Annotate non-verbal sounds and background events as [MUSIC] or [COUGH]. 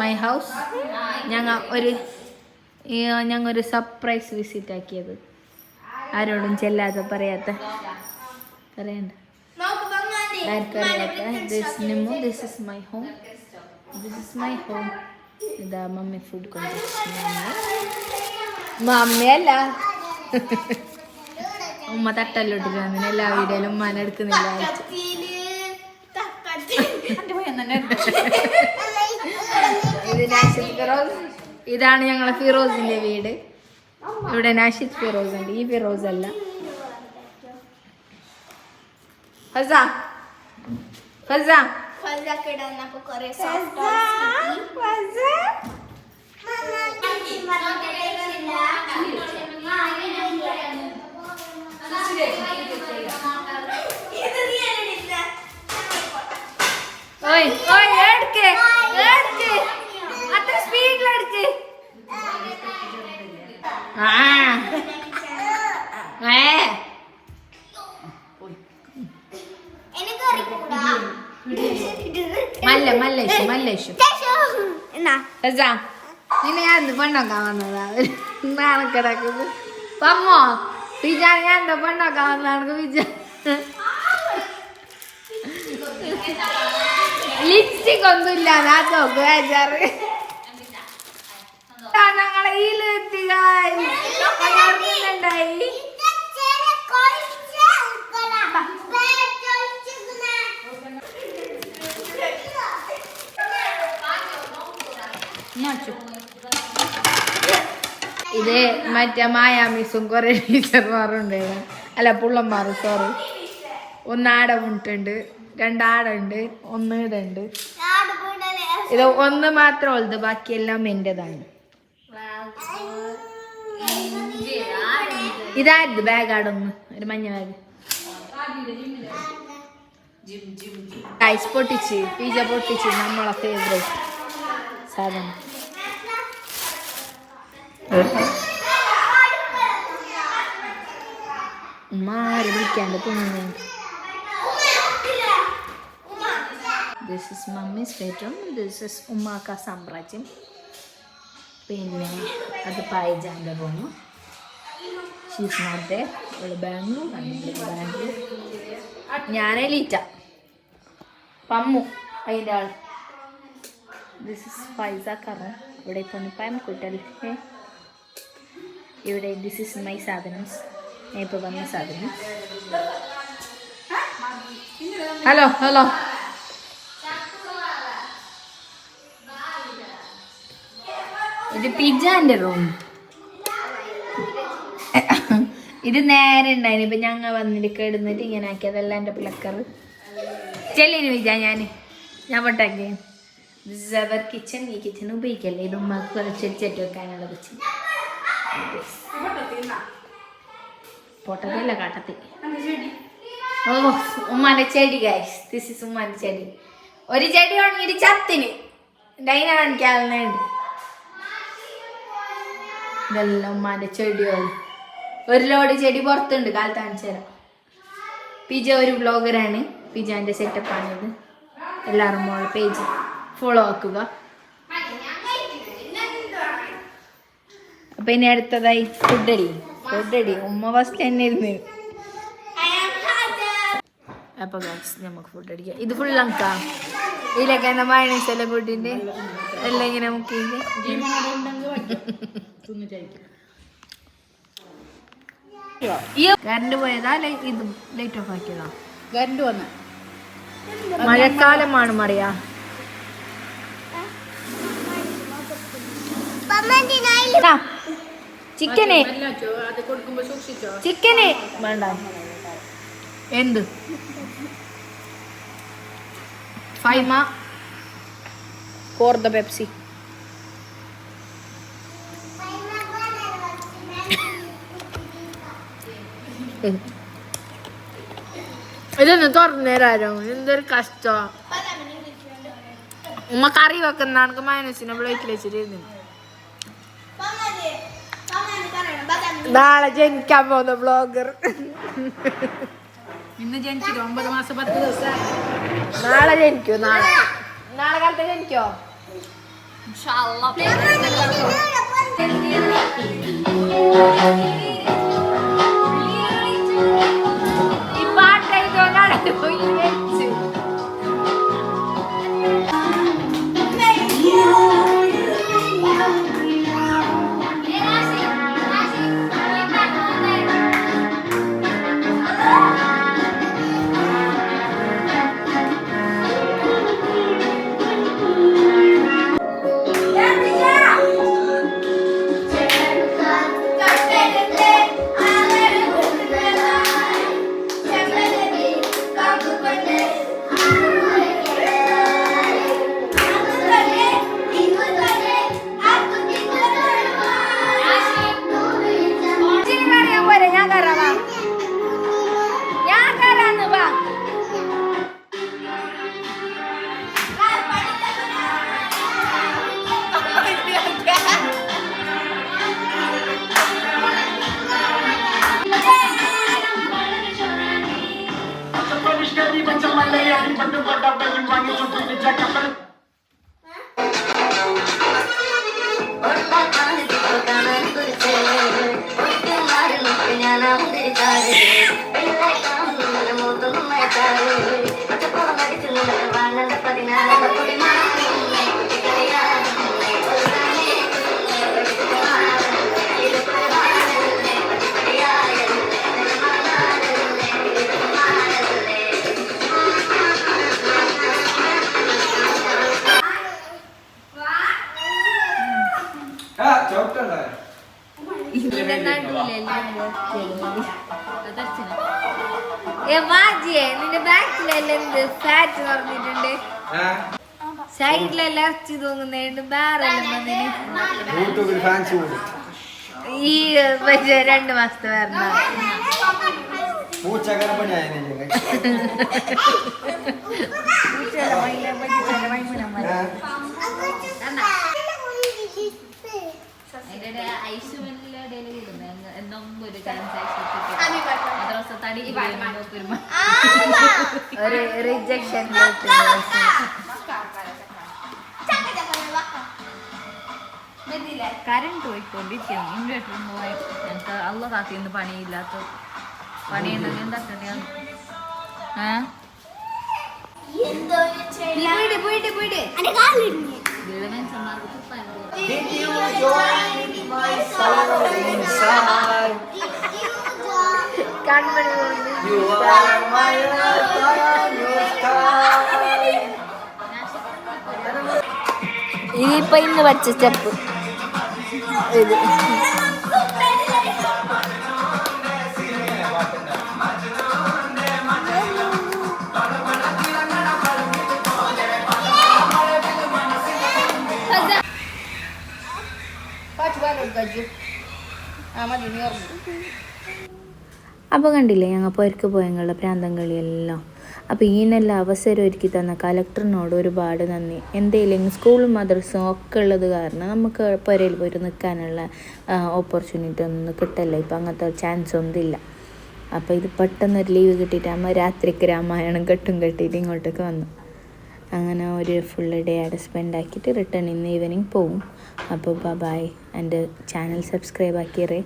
My house ഞങ്ങൾ ഒരു ഞങ്ങൾ ഒരു സർപ്രൈസ് വിസിറ്റ് ആക്കിയത്. ആരോടും ചെല്ലാതെ പറയാത്ത. പറയണ്ട. ആർക്കും അറിയാത്ത this Nimmu this is my home this is my home ഇതാ മമ്മി ഫുഡ് കൊണ്ട് മമ്മിയല്ല ഉമ്മ തട്ടല്ലോട്ടില്ല അങ്ങനെ എല്ലാ വീഡിയോയിലും ഉമ്മാനെ എടുക്കുന്നില്ല ഇതാണ് ഞങ്ങളെ ഫിറോസിന്റെ വീട് ഇവിടെ നാഷിദ് ഫിറോസ് ഉണ്ട് ഈ ഫിറോസ് അല്ല ഫസ ഫസ ഓയ് ഓയ് എടുക്ക് എടുക്ക്. അത്ര സ്പീഡിൽ എടുക്ക്. ആ. ഏ. മല്ല മല്ലേശു മല്ലേശു നിന്നെ ഞാൻ പെണ്ണൊക്കാൻ വന്നതാ. നാണക്കിടക്കുന്നത് പമ്മോ പിജ ഞാൻ എന്താ പെണ്ണൊക്കാൻ വന്നതാണ് പിജ ലിപ്സ്റ്റിക് ഒന്നും ഇല്ല ഞാൻ നോക്ക് ഇത് മറ്റേ മായാമിസും കുറെ ടീച്ചർമാരുണ്ടായിരുന്നു അല്ല പുള്ളന്മാർ സോറി ഒന്ന് ആട ഉണ്ട് രണ്ടാടുണ്ട് ഒന്ന് ഇടുണ്ട് ഇത് ഒന്ന് മാത്രം ഉള്ളത് ബാക്കിയെല്ലാം എന്റെതാണ് ഇതായിരുന്നു ബാഗ് ആടൊന്ന് ഒരു മഞ്ഞ ബാഗ് ഐസ് പൊട്ടിച്ച് പിജ പൊട്ടിച്ച് നമ്മളെ ഫേവറേറ്റ് സാധനം. ആരും വിളിക്കാണ്ട് പൊന്നു this mummy's bedroom this is ഉമ്മാക്ക സാമ്രാജ്യം. പിന്നെ അത് പായജാന്റെ റൂം ഷീസ് നോട്ട് അവൾ ബാംഗ്ലൂർ ബാംഗ്ലൂർ ഞാനേ ലീറ്റ പമ്മു അതിന്റെ ആൾ ദിസ് ഇസ് ഫൈസ കറോ. ഇവിടെ പൊന്നിപ്പായം പയം കുട്ടൽ ഇവിടെ ദിസ് ഇസ് മൈ സാധനംസ് ഞാൻ ഇപ്പോൾ വന്ന സാധനം. Hello hello. ഇത് പിജാന്റെ റൂം. ഇത് നേരെ ഉണ്ടായിന്. ഇപ്പൊ ഞങ്ങൾ വന്നിട്ട് കിടന്നിട്ട് ഇങ്ങനെ ആക്കിയതല്ല എന്റെ പ്ലക്കർ ചെല്ലിന് വിജ ഞാൻ ഞാൻ പൊട്ടാക്കിയ അവർ കിച്ചൺ ഈ കിച്ചൺ ഉപയോഗിക്കല്ലേ? ഇത് ഉമ്മക്ക് കുറച്ച് ചെറ്റ് വെക്കാനുള്ള കിച്ചൺ പൊട്ടത്തില്ല കാട്ടത്തി. ഓ ഉമ്മാന്റെ ചെടി ഗൈസ് ദിസ് ഇസ് ഉമ്മാന്റെ ചെടി. ഒരു ചെടി ഉണങ്ങിയിട്ട് ചത്തിന്. ഡൈന കാണിക്കാറുണ്ട്. ഇതെല്ലാം ഉമ്മാന്റെ ചെടികൾ. ഒരു ലോഡ് ചെടി പുറത്തുണ്ട്. കാലത്ത് കാണിച്ചു തരാം. പിജ ഒരു ബ്ലോഗറാണ് പിജാന്റെ സെറ്റപ്പാണിത് എല്ലാവരും മോളെ പേജ് ഫോളോ ആക്കുക. അപ്പൊ ഇനി അടുത്തതായി ഫുഡ് അടി. ഫുഡ് അടി. ഉമ്മ ഫസ്റ്റ് തന്നെ ഇരുന്ന്. അപ്പൊ ഗൈസ് നമുക്ക് ഫുഡ് അടിക്കാം. ഇത് ഫുൾ അങ്കാ ഇതിലൊക്കെ എന്താ മയണീസ് എല്ലാം കൂട്ടിട്ട് എല്ലാം ഇങ്ങനെ മുക്കിയിട്ട് കറണ്ട് പോയതാ ഇത് ലൈറ്റ് ഓഫ് ആക്കിയതാ? കറണ്ട് വന്ന. മഴക്കാലമാണ് മറിയാ. ചിക്കന് ചിക്കനെ അത് കൊടുക്കുമ്പോ സൂക്ഷിച്ചോ. ചിക്കന് വേണ്ട. എന്ത്? ഫൈമ? For the Pepsi. ഇതൊന്ന് തുറന്നേരാരോ? എന്തൊരു കഷ്ടം. ഉമ്മ കറി വെക്കുന്ന കണക്ക് മൈനസിനെ പ്ലേറ്റിൽ വെച്ചിട്ട് നാളെ ജനിക്കാൻ പോകുന്ന ബ്ലോഗർ ഇന്ന് ജനിച്ചിട്ട് ഒമ്പത് മാസം പത്ത് ദിവസം നാളെ ജനിക്കോ നാളെ? നാളെ കാലത്ത് ജനിക്കോ? ഈ பட்டு போட்டப்பையும் வாங்கி சுட்டு பிச்சை கப்பல் Thank you. നിന്റെ ബാക്കിലെല്ലാം എന്ത് ഫാറ്റ് പറഞ്ഞിട്ടുണ്ട്? സൈഡിലെല്ലാം ഇറച്ചി തൂങ്ങുന്നുണ്ട് വേറെല്ലാം വന്നിന്. ഈ മറ്റേ രണ്ട് മാസത്തെ വരണ പൂച്ച [LAUGHS] ഒരു റിജക്ഷൻ കരണ്ട് പോയിക്കൊണ്ടിരിക്കണം ഇൻവേർട്ടർ പോയി ഞങ്ങൾക്ക് അള്ള കാത്തിന്ന് പണിയില്ലാത്ത പണിയുണ്ടെങ്കിൽ എന്താക്കണ്ടെയാണ് പോയിട്ട് പോയിട്ട് പോയിട്ട് മനുഷ്യന്മാർക്ക് തുപ്പാൻ കൺമണി പോകുന്നു ഇതിപ്പോ ഇന്ന് പഠിച്ച സ്റ്റെപ്പ് ഇത് അപ്പോൾ കണ്ടില്ലേ ഞങ്ങൾ പുരക്ക് പോയങ്ങളുടെ പ്രാന്തം കളിയെല്ലാം. അപ്പോൾ ഈനെല്ലാം അവസരം ഒരുക്കി തന്ന കലക്ടറിനോട് ഒരുപാട് നന്ദി. എന്തേലും സ്കൂളും മദ്രസും ഒക്കെ ഉള്ളത് കാരണം നമുക്ക് പുരയിൽ പോയി നിൽക്കാനുള്ള ഓപ്പർച്യൂണിറ്റി ഒന്നും കിട്ടല്ല. ഇപ്പം അങ്ങനത്തെ ചാൻസ് ഒന്നുമില്ല അപ്പോൾ ഇത് പെട്ടെന്നൊരു ലീവ് കിട്ടിയിട്ട് അമ്മ രാത്രിക്ക് രാമായണം കെട്ടും കെട്ടിയിട്ട് ഇങ്ങോട്ടേക്ക് വന്നു. അങ്ങനെ ഒരു ഫുൾ ഡേ അവിടെ സ്പെൻഡ് ആക്കിയിട്ട് റിട്ടേൺ ഇന്ന് ഈവനിങ് പോവും. അപ്പോൾ ബൈ എന്റെ ചാനൽ സബ്സ്ക്രൈബ് ആക്കിയറേ